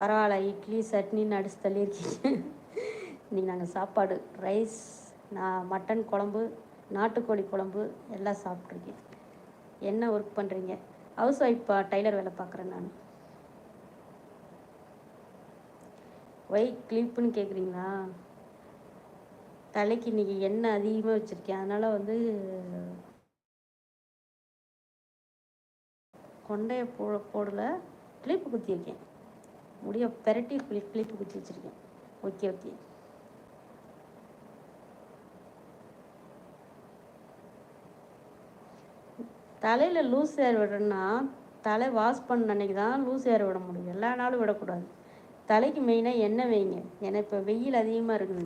பரவாயில்ல. இட்லி சட்னின்னு அடிச்சு தள்ளியிருக்கீங்க. இன்றைக்கி நாங்கள் சாப்பாடு ரைஸ் நான் மட்டன் குழம்பு நாட்டுக்கோழி குழம்பு எல்லாம் சாப்பிட்ருக்கேன் என்ன ஒர்க் பண்ணுறீங்க ஹவுஸ் ஒய்ஃபா டைலர் வேலை பார்க்குறேன் நான். ஒய் கிளிப்புன்னு கேட்குறீங்களா தலைக்கு இன்றைக்கி எண்ணெய் அதிகமாக வச்சுருக்கேன். அதனால் வந்து கொண்டையை போ போடல. கிளிப்பு குத்தியிருக்கேன். முடிய பெரட்டி கிளிப் கிளிப்பு குத்தி வச்சுருக்கேன். Okay okay. தலையில் லூஸ் ஏர் விடணும்னா தலை வாஷ் பண்ண அன்னைக்கு தான் லூஸ் ஏர் விட முடியும். எல்லா நாளும் விடக்கூடாது. தலைக்கு மெயினாக எண்ணெய் வைங்க. ஏன்னா இப்போ வெயில் அதிகமாக இருக்குது.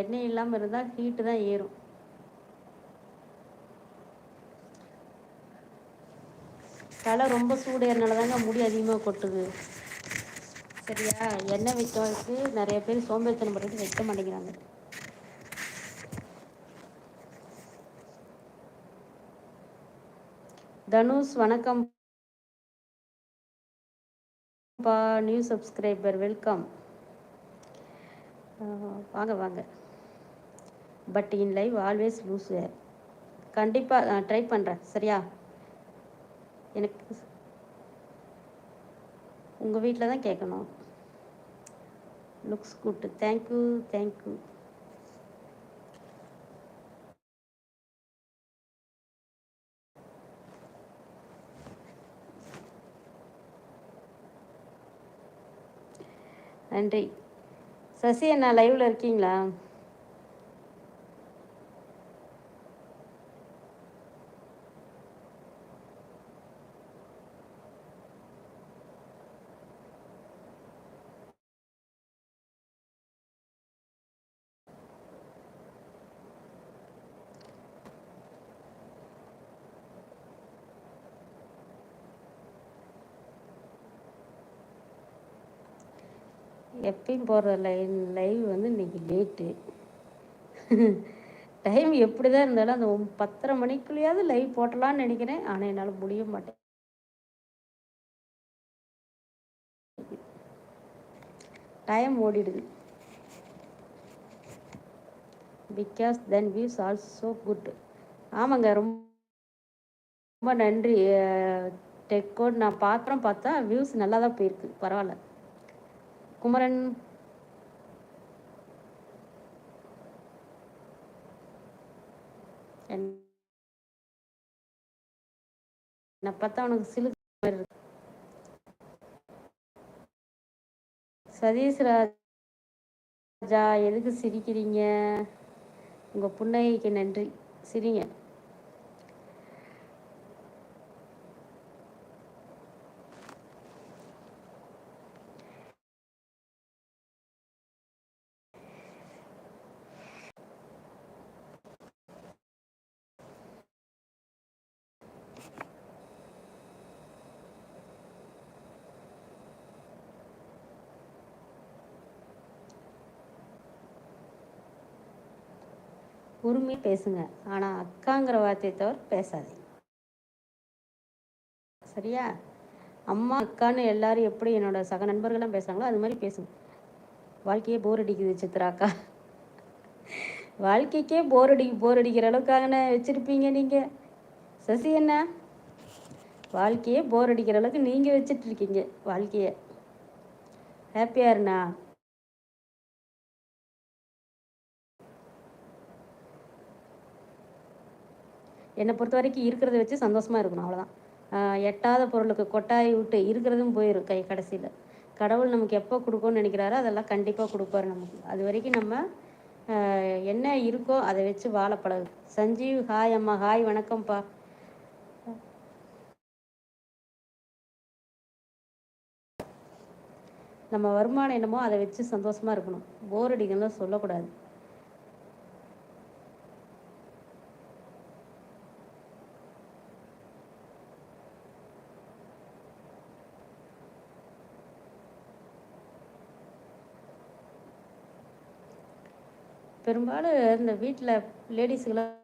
எண்ணெய் இல்லாமல் இருந்தால் ஹீட்டு தான் ஏறும். தலை ரொம்ப சூடு ஏறினால தாங்க முடி அதிகமாக கொட்டுது. சரியா? எண்ணெய் வைக்கிறதுக்கு நிறைய பேர் சோம்பேறித்தனம் பண்ணிட்டு வைக்க மாட்டேங்கிறாங்க. தனுஷ் வணக்கம். பா நியூ சப்ஸ்கிரைபர் வெல்கம் வாங்க வாங்க. But in live always lose where கண்டிப்பாக ட்ரை பண்ணுறேன் சரியா? எனக்கு உங்கள் வீட்டில் தான் கேட்கணும் லுக்ஸ் குட் தேங்க்யூ தேங்க்யூ நன்றி. சசி அண்ணா லைவில் இருக்கீங்களா? எப்பயும் போடுற லைன் லைவ் வந்து இன்னைக்கு லேட்டு டைம் எப்படி தான் இருந்தாலும் அந்த பத்தரை மணிக்குள்ளேயாவது லைவ் போட்டலான்னு நினைக்கிறேன். ஆனால் என்னால் முடிய மாட்டேன். Time ஓடிடுது. Because then views also good ஆமாங்க ரொம்ப ரொம்ப நன்றி. டெக்கோட் நான் பார்க்குறேன் பார்த்தா வியூஸ் நல்லா தான் போயிருக்கு. பரவாயில்ல. குமரன். என்ன பார்த்தா உனக்கு சிலுக்கு இருக்கு. சதீஷ் ராஜா எதுக்கு சிரிக்கிறீங்க? உங்கள் புன்னகைக்கு நன்றி. சிரிங்க. உரிமை பேசுங்க. ஆனால் அக்காங்கிற வார்த்தையை தவிர பேசாதீங்க. சரியா? அம்மா அக்கான்னு எல்லாரும் எப்படி என்னோட சக நண்பர்கள்லாம் பேசுகிறாங்களோ அது மாதிரி பேசுங்க. வாழ்க்கையே போர் அடிக்குது சித்ராக்கா வாழ்க்கைக்கே போர் அடி போர் அடிக்கிற அளவுக்காகன வச்சுருப்பீங்க நீங்கள் சசி என்ன வாழ்க்கையே போர் அடிக்கிற அளவுக்கு நீங்கள் வச்சிட்ருக்கீங்க வாழ்க்கையை. ஹாப்பியாக இருண்ணா? என்னை பொறுத்த வரைக்கும் இருக்கிறத வச்சு சந்தோஷமாக இருக்கணும் அவ்வளோதான் எட்டாத பொருளுக்கு கொட்டாய் விட்டு இருக்கிறதும் போயிடும் கை கடைசியில். கடவுள் நமக்கு எப்போ கொடுக்கும்னு நினைக்கிறாரோ அதெல்லாம் கண்டிப்பாக கொடுப்பாரு நமக்கு. அது வரைக்கும் நம்ம என்ன இருக்கோ அதை வச்சு வாழ பழகு சஞ்சீவ் ஹாய் அம்மா ஹாய் வணக்கம்ப்பா. நம்ம வருமானம் என்னமோ அதை வச்சு சந்தோஷமாக இருக்கணும். போர் அடிக்கலாம் சொல்லக்கூடாது. பெரும்பாலும் இந்த வீட்டில் லேடிஸுக்கெல்லாம்